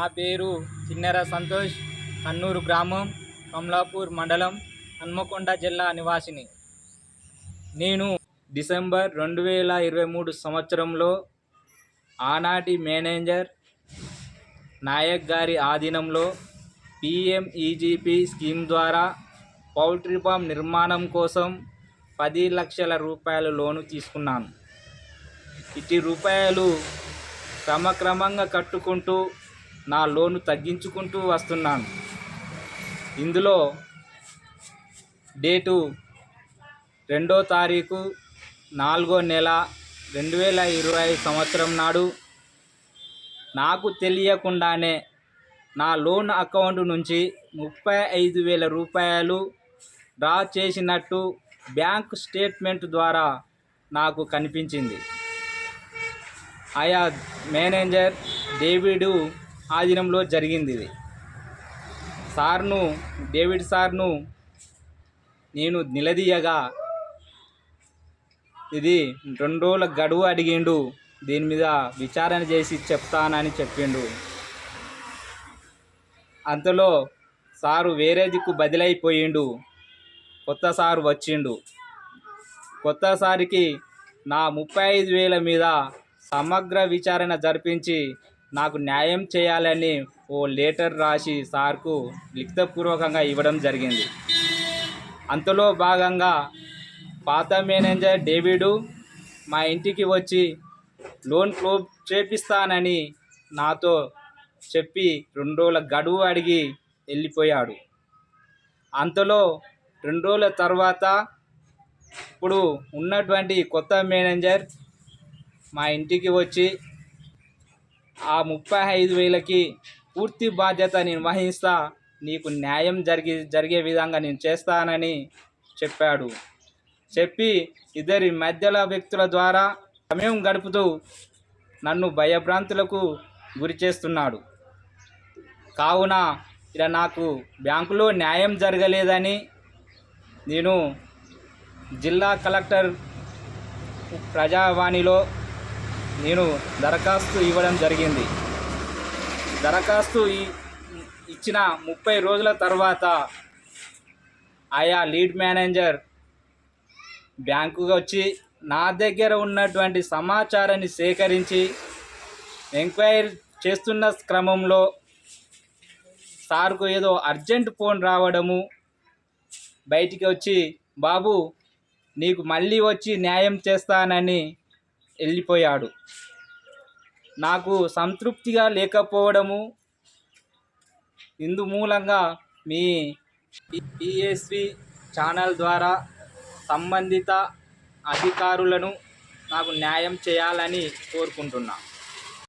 నా పేరు చిన్నెర సంతోష్ కన్నూరు గ్రామం కమలాపూర్ మండలం హన్మకొండ జిల్లా నివాసిని. నేను డిసెంబర్ రెండు వేల ఇరవై మూడు సంవత్సరంలో ఆనాటి మేనేజర్ నాయక్ గారి ఆధీనంలో పిఎంఈజీపీ స్కీమ్ ద్వారా పౌల్ట్రీ ఫామ్ నిర్మాణం కోసం పది లక్షల రూపాయలు లోను తీసుకున్నాను. ఇట్టి రూపాయలు క్రమక్రమంగా కట్టుకుంటూ నా లోను తగ్గించుకుంటూ వస్తున్నాను. ఇందులో డేటు రెండో తారీఖు నాలుగో నెల రెండు వేల ఇరవై సంవత్సరం నాడు. నాకు తెలియకుండానే నా లోన్ అకౌంట్ నుంచి ముప్పై ఐదు వేల రూపాయలు డ్రా చేసినట్టు బ్యాంక్ స్టేట్మెంట్ ద్వారా నాకు కనిపించింది. ఆయా మేనేజర్ డేవిడు ఆధీనంలో జరిగింది ఇది సార్ను డేవిడ్ సార్ను నేను నిలదీయగా ఇది రెండు రోజుల గడువు అడిగిండు దీని మీద విచారణ చేసి చెప్తానని చెప్పిండు. అంతలో సారు వేరే దిక్కు బదిలైపోయిండు. కొత్త సారు వచ్చిండు. కొత్త సారికి నా ముప్పై ఐదు వేల మీద సమగ్ర విచారణ జరిపించి నాకు న్యాయం చేయాలని ఓ లెటర్ రాసి సార్కు లిఖితపూర్వకంగా ఇవ్వడం జరిగింది. అంతలో భాగంగా పాత మేనేజర్ డేవిడు మా ఇంటికి వచ్చి లోన్ క్లోజ్ చేపిస్తానని నాతో చెప్పి రెండు రోజుల గడువు అడిగి వెళ్ళిపోయాడు. అంతలో రెండు రోజుల తర్వాత ఇప్పుడు ఉన్నటువంటి కొత్త మేనేజర్ మా ఇంటికి వచ్చి ఆ ముప్పై ఐదు వేలకి పూర్తి బాధ్యత నేను వహిస్తా నీకు న్యాయం జరిగి జరిగే విధంగా నేను చేస్తానని చెప్పాడు. చెప్పి ఇద్దరి మధ్యల వ్యక్తుల ద్వారా సమయం గడుపుతూ నన్ను భయభ్రాంతులకు గురి చేస్తున్నాడు. కావున ఇలా నాకు బ్యాంకులో న్యాయం జరగలేదని నేను జిల్లా కలెక్టర్ ప్రజావాణిలో నేను దరఖాస్తు ఇవ్వడం జరిగింది. దరఖాస్తు ఇచ్చిన ముప్పై రోజుల తర్వాత ఆయా లీడ్ మేనేజర్ బ్యాంకుగా వచ్చి నా దగ్గర ఉన్నటువంటి సమాచారాన్ని సేకరించి ఎంక్వైరీ చేస్తున్న క్రమంలో సార్కు ఏదో అర్జెంట్ ఫోన్ రావడము బయటికి వచ్చి బాబు నీకు మళ్ళీ వచ్చి న్యాయం చేస్తానని వెళ్ళిపోయాడు. నాకు సంతృప్తిగా లేకపోవడము ఇందు మూలంగా మీ పిఎస్వి ఛానల్ ద్వారా సంబంధిత అధికారులను నాకు న్యాయం చేయాలని కోరుకుంటున్నా.